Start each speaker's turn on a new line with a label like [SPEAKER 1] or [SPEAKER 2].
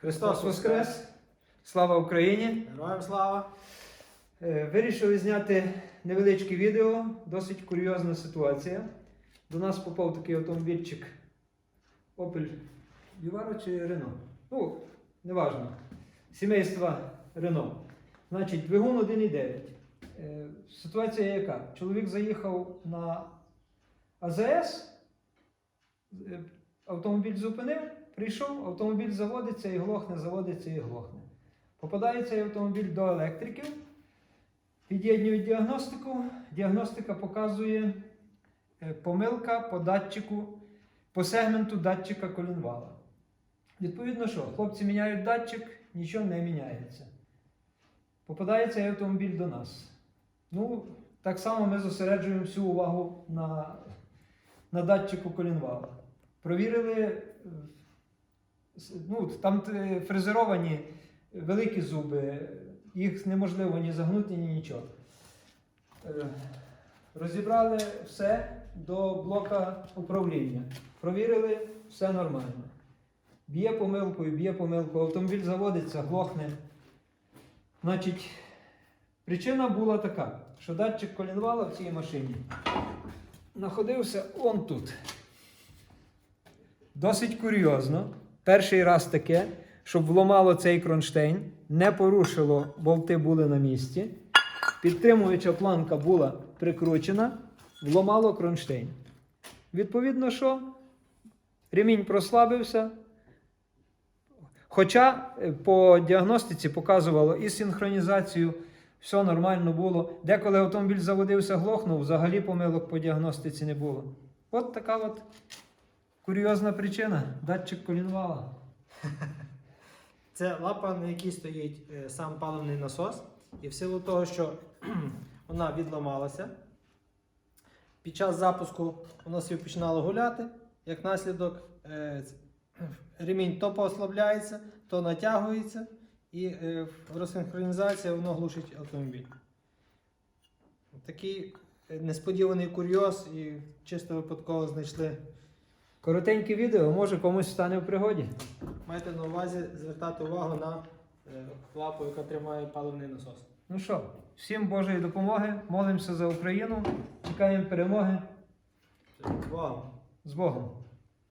[SPEAKER 1] Христос Воскрес! Слава Україні!
[SPEAKER 2] Героям слава!
[SPEAKER 1] Е, Вирішили зняти невеличке відео, досить курйозна ситуація. До нас попав такий автомобільчик Opel Vivaro чи Renault. Ну, неважно. Сімейства Renault. Значить, двигун 1,9. Е, Ситуація яка? Чоловік заїхав на АЗС, е, автомобіль зупинив, прийшов, автомобіль заводиться і глохне, заводиться і глохне. Попадає цей автомобіль до електриків, під'єднюють діагностику. Діагностика показує е, помилка по датчику, по сегменту датчика колінвала. Відповідно, що? Хлопці міняють датчик, нічого не міняється. Попадає цей автомобіль до нас. Ну, так само ми зосереджуємо всю увагу на, на датчику колінвала. Провірили, е, ну, там е, фрезеровані великі зуби, їх неможливо ні загнути, ні нічого. Е, Розібрали все до блока управління. Провірили, все нормально. Б'є помилкою, б'є помилкою, автомобіль заводиться, глохне. Значить, причина була така, що датчик колінвала в цій машині знаходився он тут. Досить курйозно. Перший раз таке, щоб вломало цей кронштейн, не порушило, болти були на місці. Підтримуюча планка була прикручена, вломало кронштейн. Відповідно, що ремінь прослабився. Хоча е, по діагностиці показувало і синхронізацію, все нормально було. Деколи автомобіль заводився, глохнув, взагалі помилок по діагностиці не було. От така от курйозна причина датчик колінвала.
[SPEAKER 2] Це лапа, на якій стоїть е, сам паливний насос, і в силу того, що вона відламалася, під час запуску вона собі починала гуляти. Як наслідок, е, ремінь то поослабляється, то натягується, і е, розсинхронізація воно глушить автомобіль. Такий несподіваний курйоз і чисто випадково знайшли.
[SPEAKER 1] Коротеньке відео, може комусь стане в пригоді.
[SPEAKER 2] Майте на увазі звертати увагу на е, лапу, яка тримає паливний насос.
[SPEAKER 1] Ну що, всім Божої допомоги, молимося за Україну, чекаємо перемоги
[SPEAKER 2] Увагу!
[SPEAKER 1] з Богом.